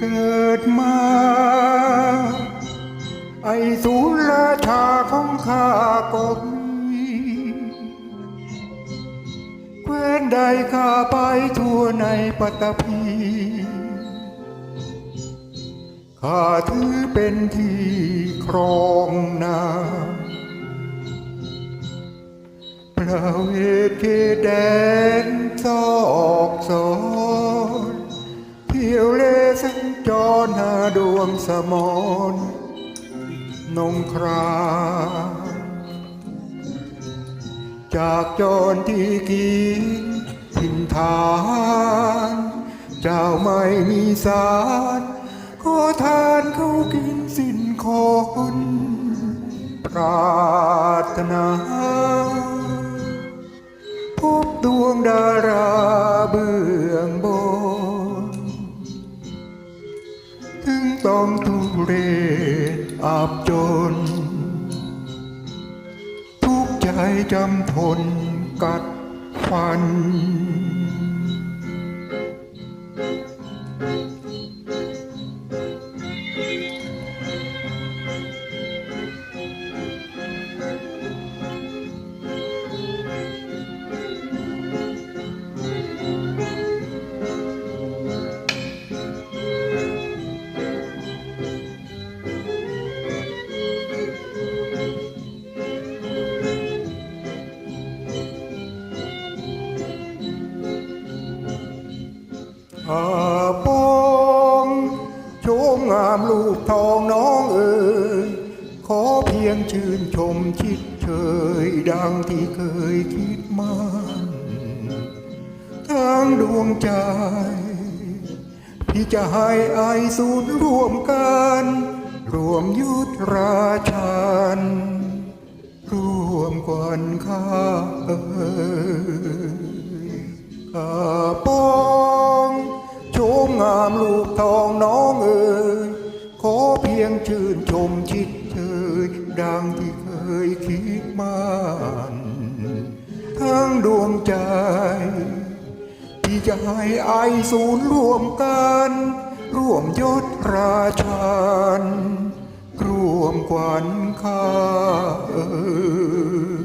เกิดมา ไอสุราชาของข้าก็มีแคว้นใดข้าไปทั่วในปัตตภีข้าถือเป็นที่ครองนาพระเวทเกแดนซอกซอ ดวงสมรนงครามจากจรที่กินทินทาน เจ้าไม่มีสารขอทานเขากินสิ้นคนปรารถนาพบดวงดาราาบจน ทุกใจจำทนกัดฟัน อาปองโชมงามลูกทองน้องเอ๋ยขอเพียงชื่นชมชิดเชยดังที่เคยคิดมันทั้งดวงใจพี่จะให้ไอายสูนร่วมกัน รวมยุทธราชันร่วมกวนข้าเอ่ยข้า องเอ๋ยขอเพียงชื่นชมชิดเชยดังที่เคยคิดมันทั้งดวงใจ ที่จะให้ไอศูนย์ร่วมกัน ร่วมยศราชันร่วมขวัญข้าเออ